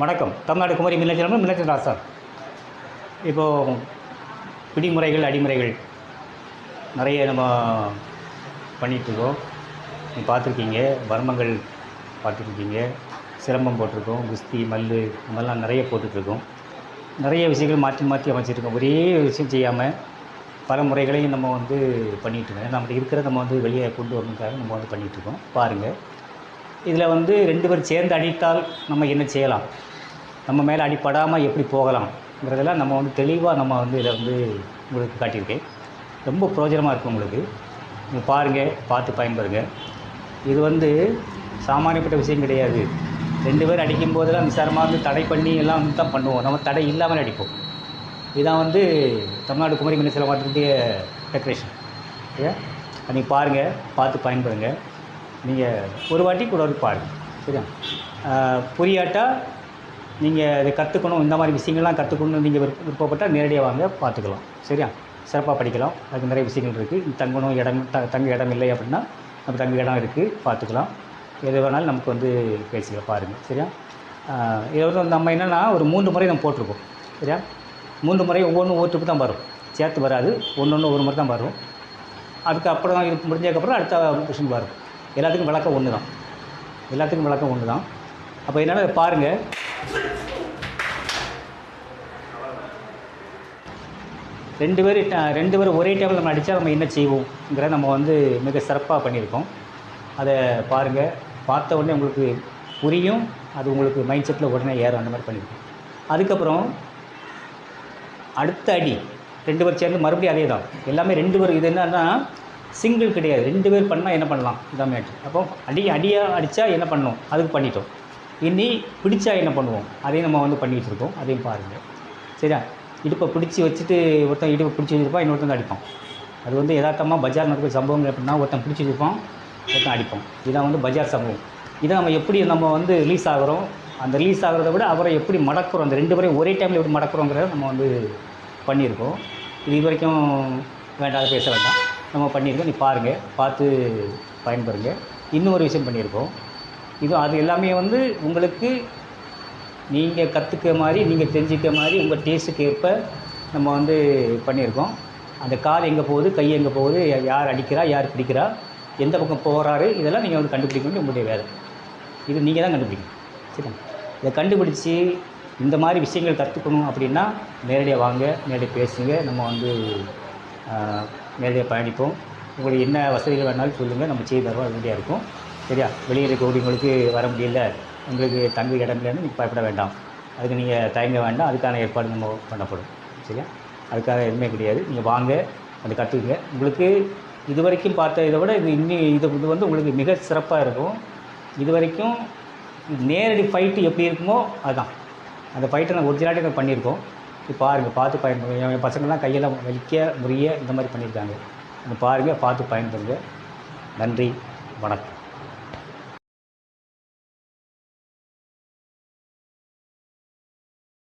வணக்கம். தமிழ்நாடு குமரி மில்லச்சலம் மில்லச்சல் சார். இப்போது பிடிமுறைகள் அடிமுறைகள் நிறைய நம்ம பண்ணிகிட்ருக்கோம் நீ பார்த்துருக்கீங்க. வர்மங்கள் பார்த்துருக்கீங்க. சிரமம் போட்டிருக்கோம். குஸ்தி மல்லு இந்த மாதிரிலாம் நிறைய போட்டுட்ருக்கோம் நிறைய விஷயங்கள் மாற்றி மாற்றி அமைச்சிருக்கோம். ஒரே விஷயம் செய்யாமல் பல முறைகளையும் நம்ம வந்து பண்ணிகிட்ருக்கோம் நம்ம இருக்கிறத நம்ம வந்து வெளியே கொண்டு வரணுக்காக நம்ம வந்து பண்ணிகிட்ருக்கோம் பாருங்கள் இதில் வந்து ரெண்டு பேர் சேர்ந்து அடித்தால் நம்ம என்ன செய்யலாம்? நம்ம மேலே அடிப்படாமல் எப்படி போகலாம்ங்கிறதெல்லாம் நம்ம வந்து தெளிவாக நம்ம வந்து இதில் வந்து உங்களுக்கு காட்டியிருக்கேன். ரொம்ப பிரயோஜனமாக இருக்கும் உங்களுக்கு. நீங்கள் பாருங்கள் பார்த்து பயன்பெறுங்க. இது வந்து சாமானியப்பட்ட விஷயம் கிடையாது. ரெண்டு பேர் அடிக்கும் போதெல்லாம் விசாரமாக வந்து தடை பண்ணி எல்லாம் வந்து தான் பண்ணுவோம். நம்ம தடை இல்லாமல் அடிப்போம். இதான் வந்து தமிழ்நாடு குமரி மினிஸ்டில் பார்த்துக்கிட்டே டெக்கரேஷன் ஓகே நீங்கள் பாருங்கள் பார்த்து பயன்படுங்க நீங்கள் ஒரு வாட்டி கூட ஒரு பாருங்கள் சரியா? புரியாட்டா நீங்கள் அதை கற்றுக்கணும் இந்த மாதிரி விஷயங்கள்லாம் கற்றுக்கணும்னு நீங்கள் விருப்ப விருப்பப்பட்டால் நேரடியாக வாங்க பார்த்துக்கலாம். சரியா? சிறப்பாக படிக்கலாம். அதுக்கு நிறைய விஷயங்கள் இருக்குது தங்கணும் இடம் த தங்க இடம் இல்லை அப்படின்னா நம்ம தங்க இடம் இருக்குது பார்த்துக்கலாம். எது வேணாலும் நமக்கு வந்து பேசிக்கலாம் பாருங்கள் சரியா? ஆஹ் இது வந்து நம்ம என்னென்னா ஒரு மூன்று முறை நம்ம போட்டிருக்கோம். சரியா? மூன்று முறை ஒவ்வொன்றும் ஒவ்வொரு தான் வரும். சேர்த்து வராது. ஒன்று ஒன்று ஒரு முறை தான் வரும். அதுக்கப்புறம் இது முடிஞ்சதுக்கப்புறம் அடுத்த கொஷின் வரும் எல்லாத்துக்கும் விளக்கம் ஒன்று தான் எல்லாத்துக்கும் விளக்கம் ஒன்று தான் அப்போ என்னென்னா பாருங்கள் ரெண்டு பேர் ரெண்டு பேரும் ஒரே டைமில் நம்ம அடித்தா நம்ம என்ன செய்வோங்கிறத நம்ம வந்து மிக சிறப்பாக பண்ணியிருக்கோம். அதை பாருங்கள் பார்த்த உடனே உங்களுக்கு புரியும். அது உங்களுக்கு மைண்ட் செட்டில் உடனே ஏறும். அந்த மாதிரி பண்ணியிருக்கோம். அதுக்கப்புறம் அடுத்த அடி. ரெண்டு பேர் சேர்ந்து மறுபடியும் அதே தான். எல்லாமே ரெண்டு பேர். இது என்னன்னா சிங்கிள் கிடையாது. ரெண்டு பேர் பண்ணால் என்ன பண்ணலாம்? இதான் மேட்ரு அப்போ அடி அடியாக அடித்தா என்ன பண்ணணும்? அதுக்கு பண்ணிட்டோம். இனி பிடிச்சா என்ன பண்ணுவோம்? அதையும் நம்ம வந்து பண்ணி இருக்கோம் அதையும் பாருங்கள் சரியா? இடுப்பை பிடிச்சி வச்சுட்டு ஒருத்தன் இடுப்பை பிடிச்சி வச்சுருப்பான் இன்னொருத்தன் அடிப்பான். அது வந்து யதார்த்தமாக பஜார் நடக்கிற சம்பவங்கள் எப்படின்னா ஒருத்தன் பிடிச்சி வச்சுருப்பான் ஒருத்தன் அடிப்பான். இதான் வந்து பஜார் சம்பவம். இதை நம்ம எப்படி நம்ம வந்து ரிலீஸ் ஆகிறோம்? அந்த ரிலீஸ் ஆகிறத விட அவரை எப்படி மடக்குறோம்? அந்த ரெண்டு பேரையும் ஒரே டைமில் எப்படி மடக்கிறோங்கிறத நம்ம வந்து பண்ணியிருக்கோம். இது இது வரைக்கும் வேண்டாத பேச வேண்டாம். நம்ம பண்ணியிருக்கோம். நீ பாருங்கள் பார்த்து பயன்பெறுங்க. இன்னும் ஒரு விஷயம் பண்ணியிருக்கோம். இது அது எல்லாமே வந்து உங்களுக்கு நீங்கள் கற்றுக்க மாதிரி நீங்கள் தெரிஞ்சிக்க மாதிரி உங்கள் டேஸ்ட்டுக்கு ஏற்ப நம்ம வந்து பண்ணியிருக்கோம். அந்த கால் எங்கே போகுது கை எங்கே போகுது யார் அடிக்கிறா யார் பிடிக்கிறா எந்த பக்கம் போகிறாரு இதெல்லாம் நீங்கள் வந்து கண்டுபிடிக்க வேண்டிய உங்களுடைய வேலை. இது நீங்கள் தான் கண்டுபிடிக்கணும். சரிங்களா? இதை கண்டுபிடிச்சி இந்த மாதிரி விஷயங்கள் கற்றுக்கணும் அப்படின்னா நேரடியாக வாங்க நேரடியாக பேசுங்க நம்ம வந்து நேரடியாக பயணிப்போம். உங்களுக்கு என்ன வசதிகள் வேணாலும் சொல்லுங்கள் நம்ம செய்து தருவோம் ரெடியாக இருக்கும். சரியா? வெளியே இருக்கக்கூடியவங்களுக்கு வர முடியல. உங்களுக்கு தங்க இடம் இல்லைன்னு நீங்கள் பயப்பட வேண்டாம். அதுக்கு நீங்கள் தயங்க வேண்டாம். அதுக்கான ஏற்பாடு நம்ம பண்ணப்படும். சரியா? அதுக்காக எதுவுமே கிடையாது. நீங்கள் வாங்க அதை கற்றுக்குங்க உங்களுக்கு இது வரைக்கும் பார்த்த இதை விட இது இன்னி இது இது வந்து உங்களுக்கு மிக சிறப்பாக இருக்கும். இது வரைக்கும் நேரடி ஃபைட்டு எப்படி இருக்குமோ அதுதான். அந்த ஃபைட்டை நான் ஒரிஜினாலிட்டி நான் பண்ணியிருக்கோம். இது பாருங்கள் பார்த்து பயன்படுங்க என் பசங்கள்லாம் கையெல்லாம் வலிக்க முறிய இந்த மாதிரி பண்ணியிருக்காங்க. அதை பாருங்கள் பார்த்து பயன்படுங்க நன்றி. வணக்கம்.